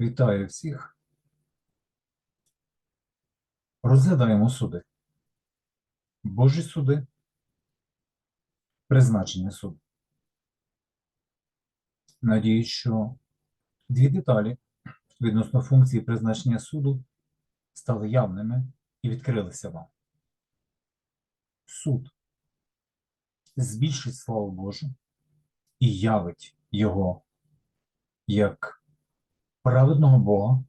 Вітаю всіх. Розглядаємо суди. Божі суди. Призначення суду. Надіюсь, що дві деталі відносно функції призначення суду стали явними і відкрилися вам. Суд збільшить славу Божу і явить його як праведного Бога,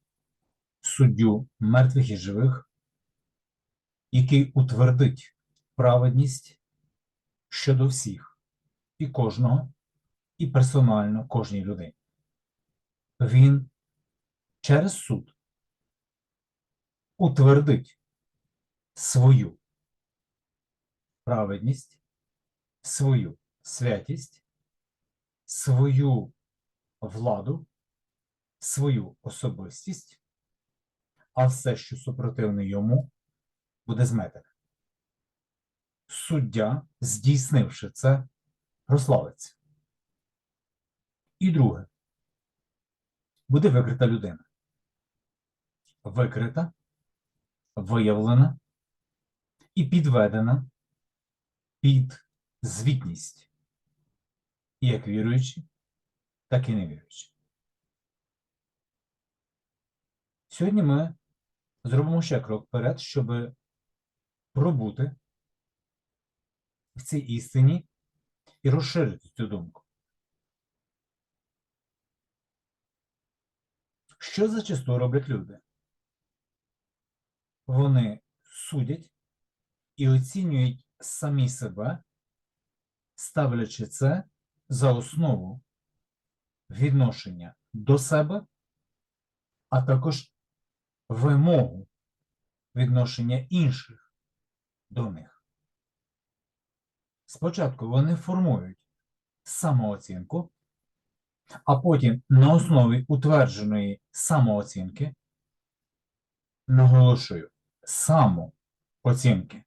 суддю мертвих і живих, який утвердить праведність щодо всіх і кожного, і персонально кожній людині. Він через суд утвердить свою праведність, свою святість, свою владу, свою особистість, а все, що супротивне йому, буде зметене. Суддя, здійснивши це, прославиться. І друге, буде викрита людина. Викрита, виявлена і підведена під звітність, як віруючі, так і невіруючі. Сьогодні ми зробимо ще крок вперед, щоб пробути в цій істині і розширити цю думку. Що зачасту роблять люди? Вони судять і оцінюють самі себе, ставлячи це за основу відношення до себе, а також вимогу відношення інших до них. Спочатку вони формують самооцінку, а потім на основі утвердженої самооцінки наголошую самооцінки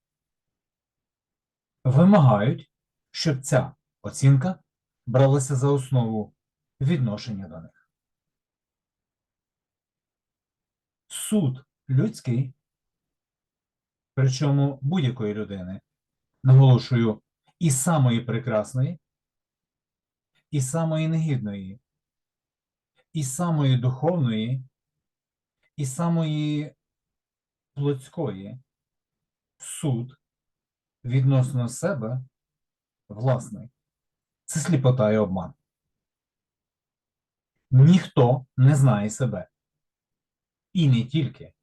вимагають, щоб ця оцінка бралася за основу відношення до них. Суд людський, причому будь-якої людини, наголошую, і самої прекрасної, і самої негідної, і самої духовної, і самої плотської суд відносно себе власний. Це сліпота і обман. Ніхто не знає себе. І не тільки.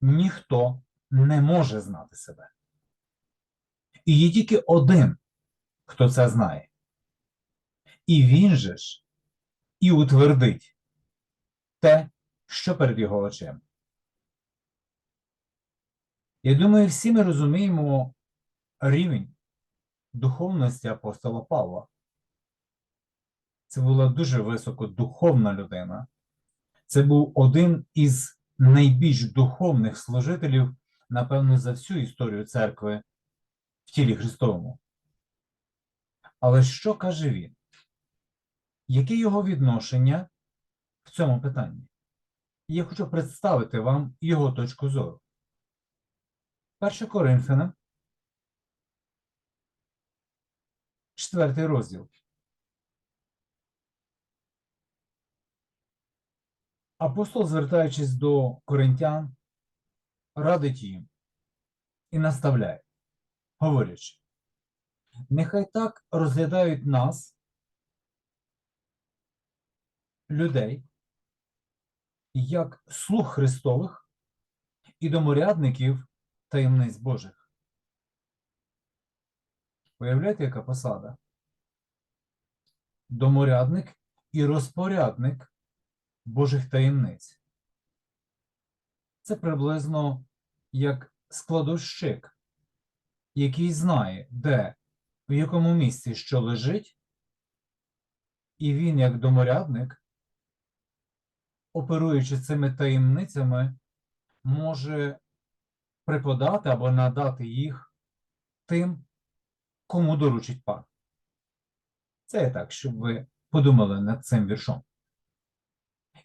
Ніхто не може знати себе. І є тільки один, хто це знає. І він же ж і утвердить те, що перед його очима. Я думаю, всі ми розуміємо рівень духовності апостола Павла. Це була дуже високодуховна людина. Це був один із найбільш духовних служителів, напевно, за всю історію церкви в тілі Христовому. Але що каже він? Яке його відношення в цьому питанні? Я хочу представити вам його точку зору. 1 Коринфянам, 4 розділ. Апостол, звертаючись до коринтян, радить їм і наставляє, говорячи, нехай так розглядають нас, людей, як слуг Христових і доморядників таємниць Божих. Уявляєте, яка посада? Доморядник і розпорядник Божих таємниць. Це приблизно як складовщик, який знає, де, в якому місці що лежить, і він, як доморядник, оперуючи цими таємницями, може преподати або надати їх тим, кому доручить пан. Це так, щоб ви подумали над цим віршом.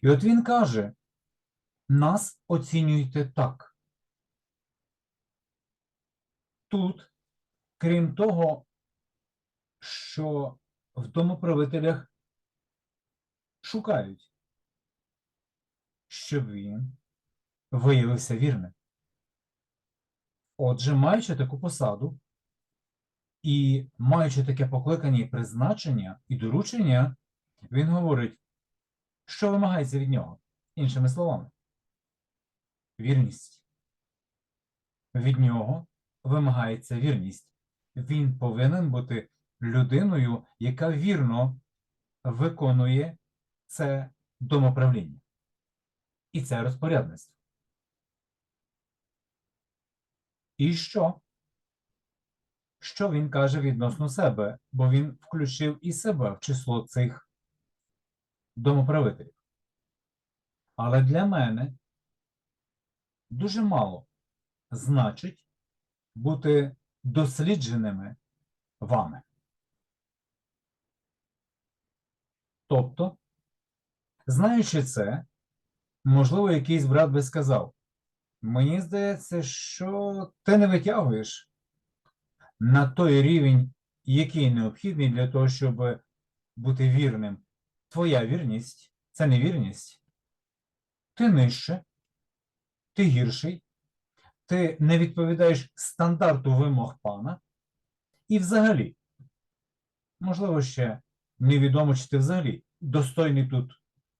І от він каже: нас оцінюйте так. Тут, крім того, що в домоправителях шукають, щоб він виявився вірним. Отже, маючи таку посаду і маючи таке покликання і призначення і доручення, він говорить, що вимагається від нього, іншими словами, вірність. Від нього вимагається вірність. Він повинен бути людиною, яка вірно виконує це домоправління. І це розпорядництво. І що? Що він каже відносно себе? Бо він включив і себе в число цих домоправителів. Але для мене дуже мало значить бути дослідженими вами. Тобто, знаючи це, можливо, якийсь брат би сказав, мені здається, що ти не витягуєш на той рівень, який необхідний для того, щоб бути вірним. Твоя вірність це не вірність. Ти нижче, ти гірший, ти не відповідаєш стандарту вимог пана. І взагалі, можливо, ще невідомо, чи ти взагалі достойний тут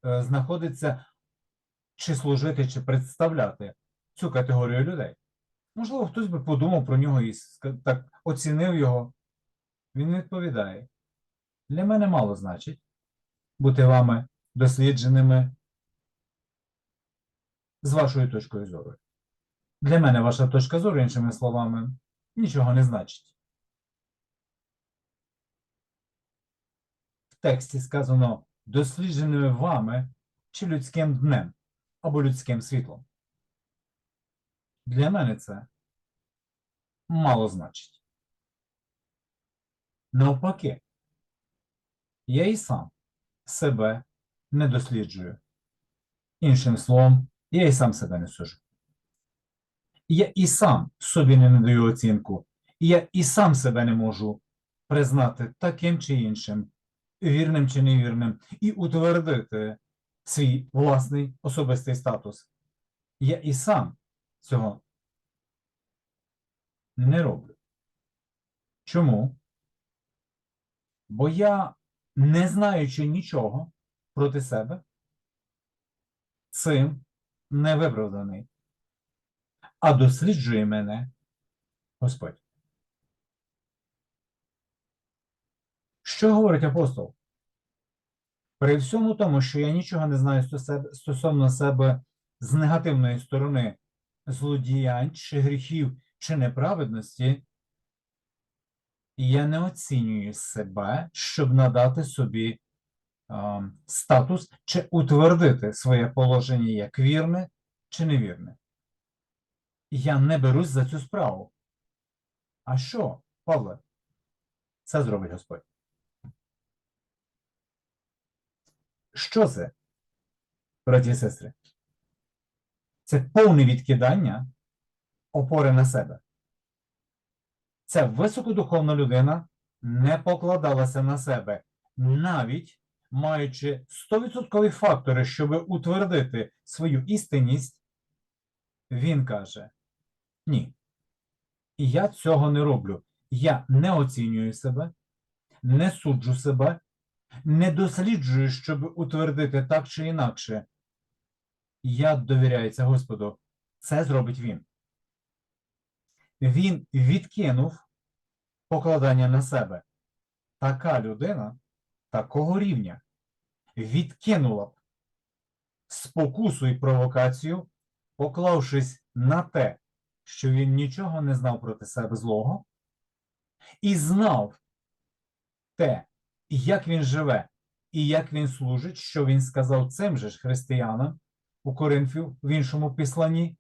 е, знаходиться, чи служити, чи представляти цю категорію людей. Можливо, хтось би подумав про нього і так оцінив його. Він відповідає: для мене мало значить бути вами дослідженими з вашою точкою зору. Для мене ваша точка зору, іншими словами, нічого не значить. В тексті сказано дослідженими вами чи людським днем або людським світлом. Для мене це мало значить. Навпаки, я і сам себе не досліджую. Іншим словом, я і сам себе не сужу. Я і сам собі не надаю оцінку, і я і сам себе не можу признати таким чи іншим, вірним чи невірним, і утвердити свій власний особистий статус. Я і сам цього не роблю. Чому? Бо я, не знаючи нічого проти себе, цим не виправданий, а досліджує мене Господь. Що говорить апостол? При всьому тому, що я нічого не знаю стосовно себе з негативної сторони злодіянь чи гріхів чи неправедності, я не оцінюю себе, щоб надати собі а, статус чи утвердити своє положення як вірне чи невірне. Я не берусь за цю справу. А що, Павле? Це зробить Господь. Що це, браті і сестри? Це повне відкидання опори на себе. Ця високодуховна людина не покладалася на себе, навіть маючи 100% фактори, щоб утвердити свою істинність, він каже: ні. Я цього не роблю. Я не оцінюю себе, не суджу себе, не досліджую, щоб утвердити так чи інакше. Я довіряюся Господу. Це зробить він. Він відкинув покладання на себе. Така людина такого рівня відкинула б спокусу і провокацію, поклавшись на те, що він нічого не знав проти себе злого, і знав те, як він живе і як він служить, що він сказав цим же ж християнам у Коринфів в іншому післанні,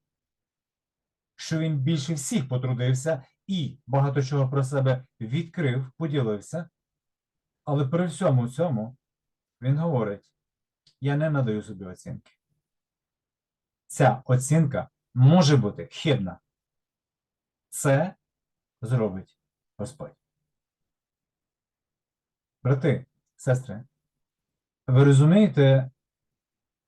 що він більше всіх потрудився і багато чого про себе відкрив, поділився. Але при всьому цьому він говорить, я не надаю собі оцінки. Ця оцінка може бути хибна. Це зробить Господь. Брати, сестри, ви розумієте,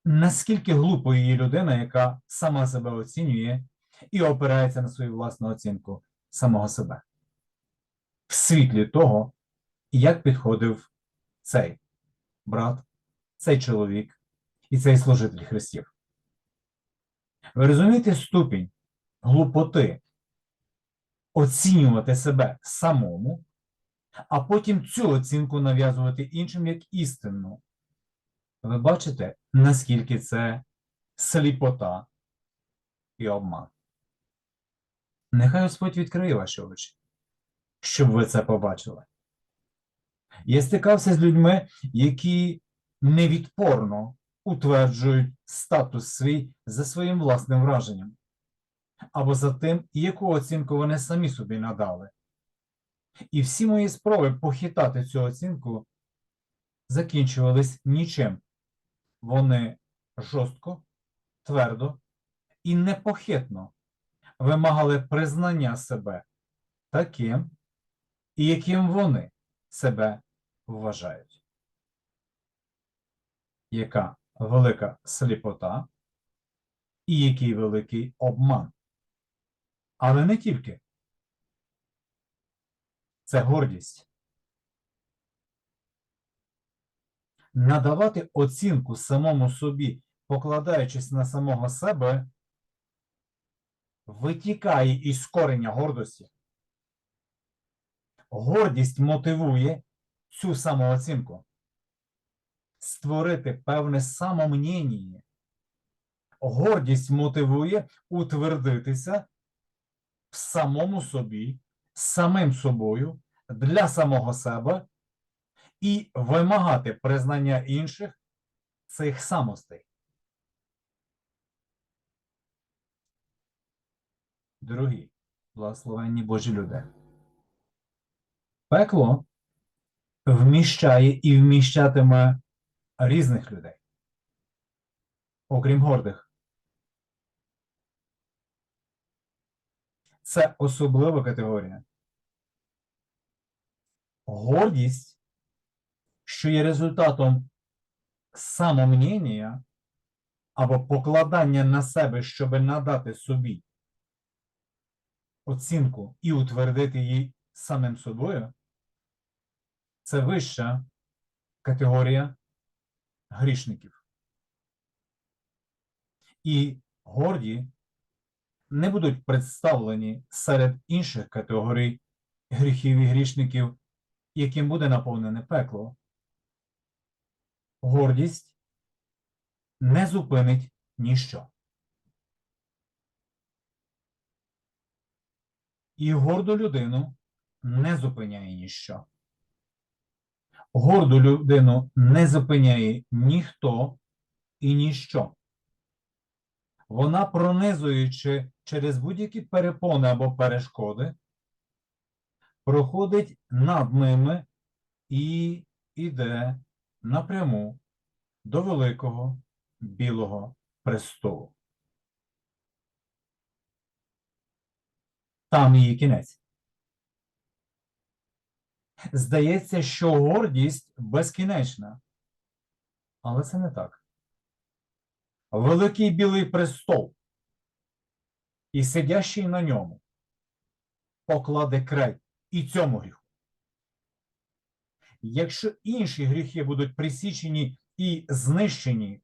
наскільки глупою є людина, яка сама себе оцінює і опирається на свою власну оцінку самого себе? В світлі того, як підходив цей брат, цей чоловік і цей служитель Христів. Ви розумієте ступінь глупоти оцінювати себе самому, а потім цю оцінку нав'язувати іншим як істинну. Ви бачите, наскільки це сліпота і обман. Нехай Господь відкриє ваші очі, щоб ви це побачили. Я стикався з людьми, які невідпорно утверджують статус свій за своїм власним враженням або за тим, яку оцінку вони самі собі надали. І всі мої спроби похитати цю оцінку закінчувались нічим. Вони жорстко, твердо і непохитно вимагали признання себе таким, і яким вони себе вважають. Яка велика сліпота і який великий обман. Але не тільки. Це гордість. Надавати оцінку самому собі, покладаючись на самого себе, витікає із корення гордості. Гордість мотивує цю самооцінку. Створити певне самомніння. Гордість мотивує утвердитися в самому собі, самим собою, для самого себе і вимагати признання інших цих самостей. Дорогі, благословенні Божі люди. Пекло вміщає і вміщатиме різних людей, окрім гордих. Це особлива категорія. Гордість, що є результатом самомніння або покладання на себе, щоб надати собі оцінку і утвердити її самим собою, це вища категорія грішників. І горді не будуть представлені серед інших категорій гріхів і грішників, яким буде наповнене пекло. Гордість не зупинить ніщо. І горду людину не зупиняє ніщо. Горду людину не зупиняє ніхто і ніщо. Вона, пронизуючи через будь-які перепони або перешкоди, проходить над ними і йде напряму до великого білого престолу. Там її кінець. Здається, що гордість безкінечна. Але це не так. Великий білий престол і сидящий на ньому покладе край і цьому гріху. Якщо інші гріхи будуть присічені і знищені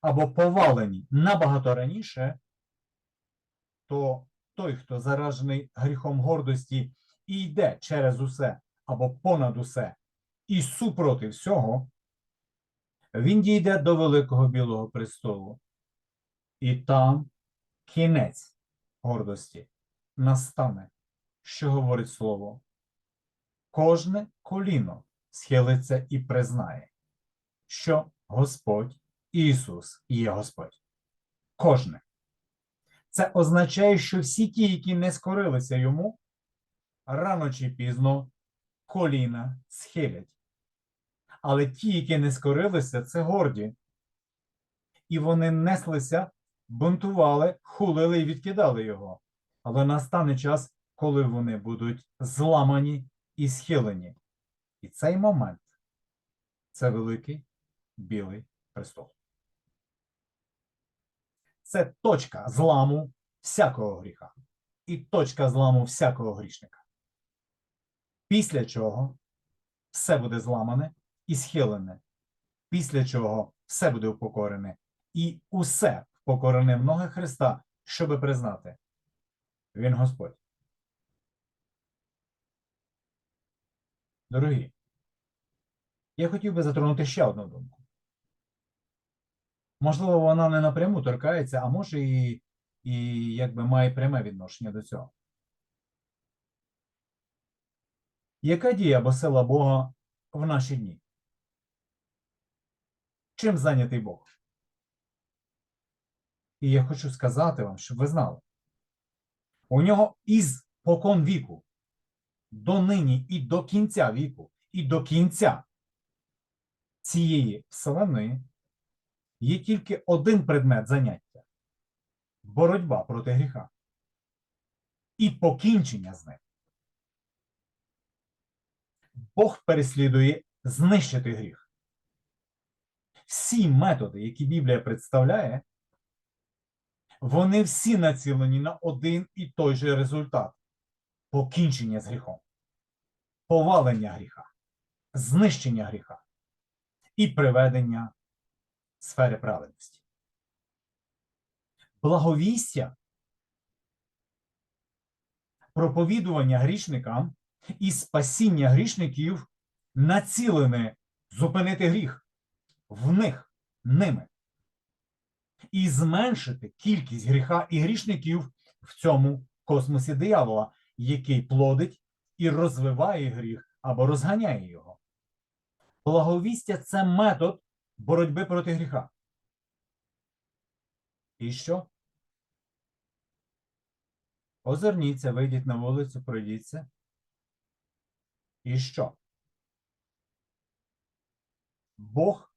або повалені набагато раніше, то той, хто заражений гріхом гордості і йде через усе або понад усе, і супроти всього, він дійде до Великого Білого престолу. І там кінець гордості настане, що говорить слово. Кожне коліно схилиться і признає, що Господь Ісус є Господь. Кожне. Це означає, що всі ті, які не скорилися йому, рано чи пізно коліна схилять. Але ті, які не скорилися, це горді, і вони неслися, бунтували, хулили і відкидали його. Але настане час, коли вони будуть зламані і схилені. І цей момент це великий білий престол. Це точка зламу всякого гріха і точка зламу всякого грішника. Після чого все буде зламане і схилене, після чого все буде упокорене, і усе впокорене в ноги Христа, щоби признати. Він Господь. Дорогі, я хотів би затронути ще одну думку. Можливо, вона не напряму торкається, а може і, і якби має пряме відношення до цього. Яка дія або сила Бога в наші дні? Чим зайнятий Бог? І я хочу сказати вам, щоб ви знали. У нього із покон віку, до нині і до кінця віку, і до кінця цієї вселеної є тільки один предмет заняття боротьба проти гріха і покінчення з ним. Бог переслідує знищити гріх. Всі методи, які Біблія представляє, вони всі націлені на один і той же результат покінчення з гріхом, повалення гріха, знищення гріха і приведення сфери праведності. Благовістя, проповідування грішникам і спасіння грішників націлене зупинити гріх в них, ними, і зменшити кількість гріха і грішників в цьому космосі диявола, який плодить і розвиває гріх або розганяє його. Благовістя це метод боротьби проти гріха. І що? Озирніться, вийдіть на вулицю, пройдіться. І що? Бог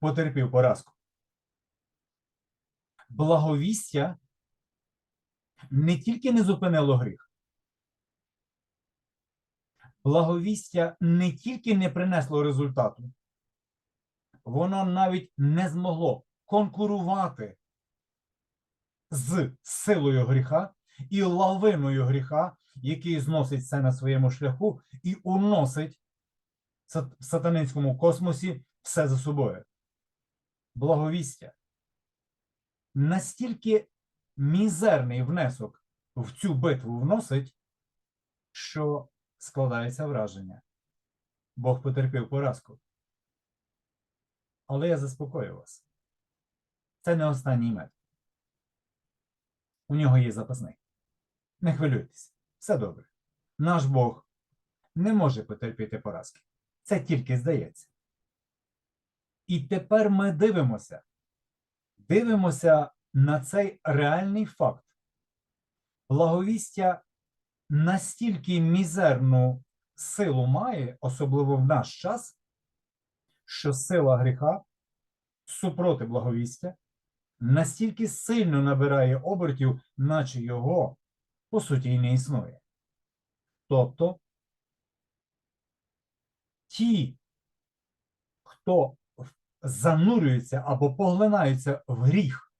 потерпів поразку. Благовістя не тільки не зупинило гріх, благовістя не тільки не принесло результату, воно навіть не змогло конкурувати з силою гріха і лавиною гріха, який зносить все на своєму шляху і уносить в сатанинському космосі все за собою. Благовістя. Настільки мізерний внесок в цю битву вносить, що складається враження. Бог потерпів поразку. Але я заспокою вас. Це не останній метод. У нього є запасний. Не хвилюйтесь, все добре. Наш Бог не може потерпіти поразки. Це тільки здається. І тепер ми дивимося. Дивимося на цей реальний факт. Благовістя настільки мізерну силу має, особливо в наш час, що сила гріха супроти благовістя настільки сильно набирає обертів, наче його, по суті, і не існує. Тобто ті, хто занурюється або поглинаються в гріх,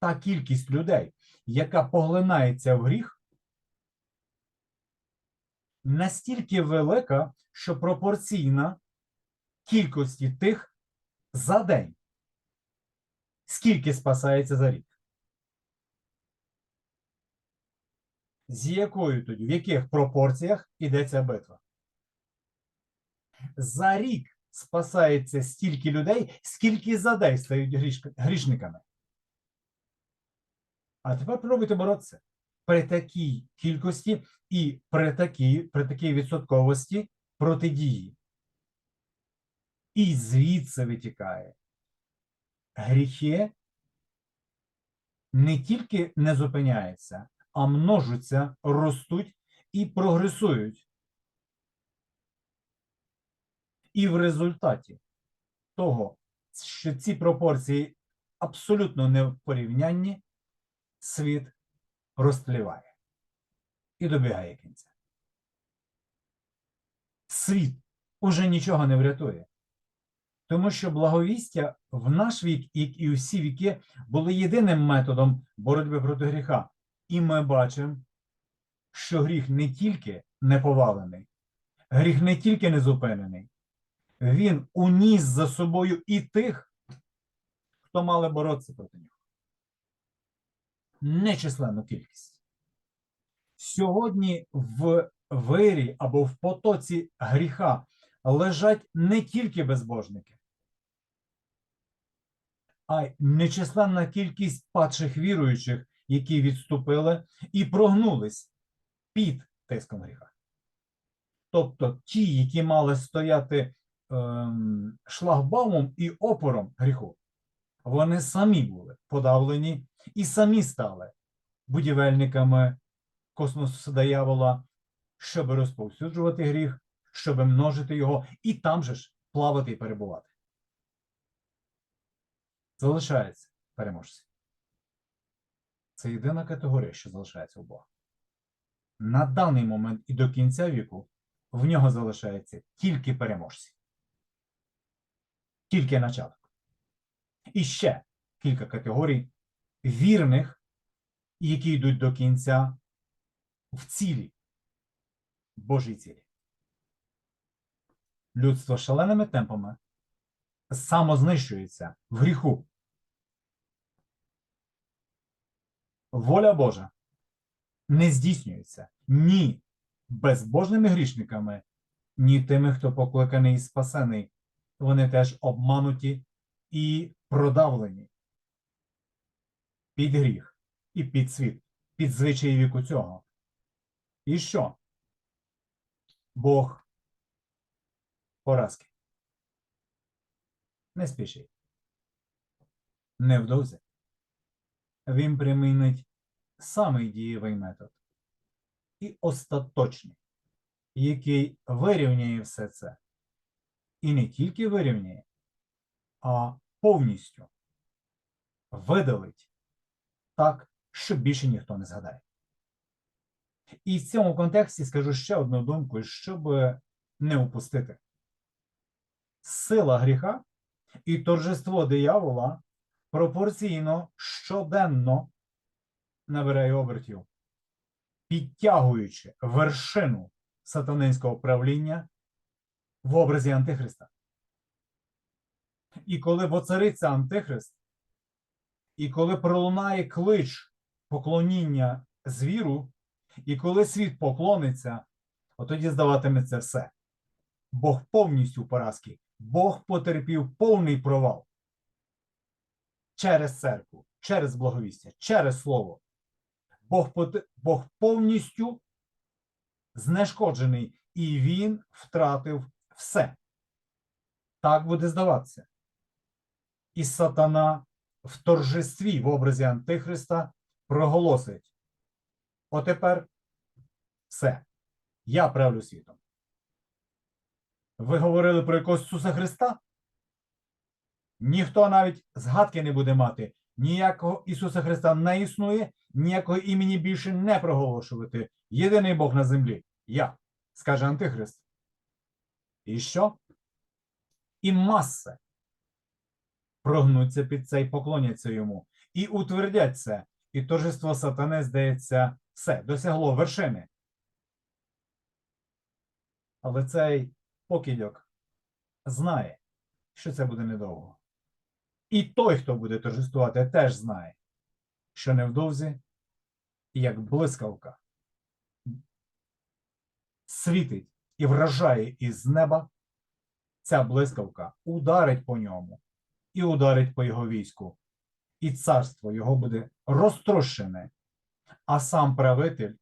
та кількість людей, яка поглинається в гріх, настільки велика, що пропорційна кількості тих за день. Скільки спасається за рік? З якою тоді, в яких пропорціях йдеться битва? За рік спасається стільки людей, скільки за день стають грішниками. А тепер пробуйте боротися при такій кількості і при такій, при такій відсотковості протидії. І звідси витікає. Гріхи не тільки не зупиняються, а множаться, ростуть і прогресують. І в результаті того, що ці пропорції абсолютно не в порівнянні, світ розтліває і добігає кінця. Світ уже нічого не врятує. Тому що благовістя в наш вік і, всі віки були єдиним методом боротьби проти гріха. І ми бачимо, що гріх не тільки не повалений, гріх не тільки не зупинений, він уніс за собою і тих, хто мали боротися проти нього. Нечисленну кількість. Сьогодні в вирі або в потоці гріха лежать не тільки безбожники, а нечисленна кількість падших віруючих, які відступили і прогнулись під тиском гріха. Тобто ті, які мали стояти ем, шлагбаумом і опором гріху, вони самі були подавлені і самі стали будівельниками космосу диявола, щоб розповсюджувати гріх, щоб множити його, і там же ж плавати і перебувати. Залишається переможці. Це єдина категорія, що залишається у Бога. На даний момент і до кінця віку в нього залишається тільки переможці. Тільки начаток. І ще кілька категорій вірних, які йдуть до кінця в цілі, Божій цілі. Людство шаленими темпами самознищується в гріху. Воля Божа не здійснюється ні безбожними грішниками, ні тими, хто покликаний і спасений. Вони теж обмануті і продавлені під гріх і під світ, під звичаї віку цього. І що? Бог поразки. Не спішіть. Невдовзі. Він примінить самий дієвий метод і остаточний, який вирівняє все це. І не тільки вирівняє, а повністю видалить так, що більше ніхто не згадає. І в цьому контексті скажу ще одну думку, щоб не упустити. Сила гріха і торжество диявола пропорційно щоденно набирає обертів, підтягуючи вершину сатанинського правління в образі Антихриста. І коли воцариться Антихрист, і коли пролунає клич поклоніння звіру, і коли світ поклониться, от тоді здаватиметься все. Бог повністю поразки. Бог потерпів повний провал через церкву, через благовістя, через слово. Бог, поте- Бог повністю знешкоджений, і він втратив все. Так буде здаватися. І сатана в торжестві в образі Антихриста проголосить. Отепер все. Я правлю світом. Ви говорили про якогось Ісуса Христа? Ніхто навіть згадки не буде мати. Ніякого Ісуса Христа не існує, ніякого імені більше не проголошувати. Єдиний Бог на землі. Я, скаже Антихрист. І що? І маси прогнуться під це і поклоняться йому, і утвердять це, і торжество сатани, здається, все, досягло вершини. Але цей покидьок знає, що це буде недовго. І той, хто буде торжествувати, теж знає, що невдовзі, як блискавка, світить і вражає із неба, ця блискавка ударить по ньому і ударить по його війську, і царство його буде розтрощене, а сам правитель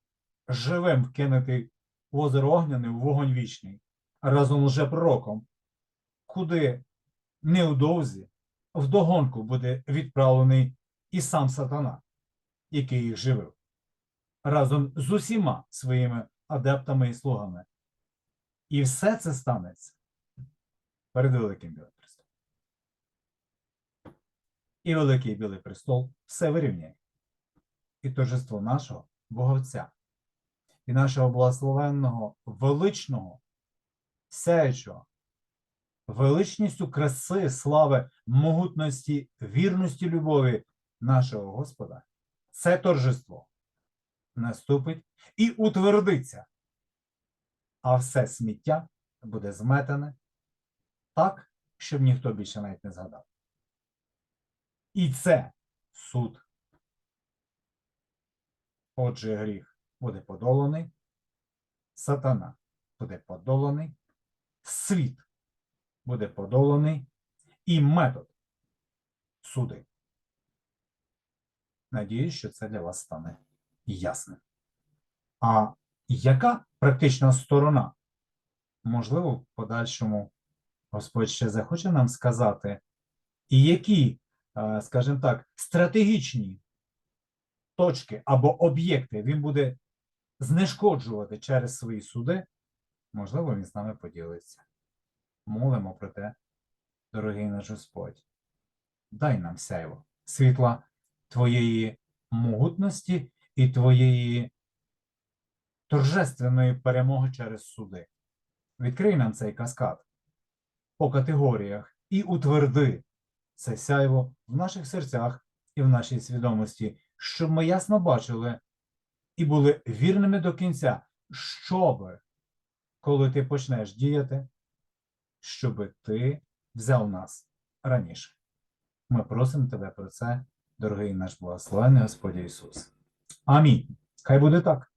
живим вкинутий в озеро огняне в вогонь вічний, разом з лжепророком, куди невдовзі вдогонку буде відправлений і сам сатана, який їх живив, разом з усіма своїми адептами і слугами. І все це станеться перед Великим Білим Христом. і великий білий престол все вирівняє. І торжество нашого Бога Отця, і нашого благословенного, величного, сяючого, величністю краси, слави, могутності, вірності, любові нашого Господа, це торжество наступить і утвердиться, а все сміття буде зметене так, щоб ніхто більше навіть не згадав. І це суд. Отже, гріх буде подоланий, сатана буде подоланий, світ буде подоланий і метод суди. Надіюсь, що це для вас стане ясним. А яка практична сторона? Можливо, в подальшому Господь ще захоче нам сказати, і які, е, скажімо так, стратегічні точки або об'єкти він буде знешкоджувати через свої суди, можливо, він з нами поділиться. Молимо про те, дорогий наш Господь, дай нам сяйво, світла Твоєї могутності і Твоєї торжественної перемоги через суди. Відкрий нам цей каскад по категоріях і утверди це сяйво в наших серцях і в нашій свідомості, щоб ми ясно бачили і були вірними до кінця, щоби, коли ти почнеш діяти, щоби ти взяв нас раніше. Ми просимо тебе про це, дорогий наш благословений Господь Ісус. Амінь. Хай буде так.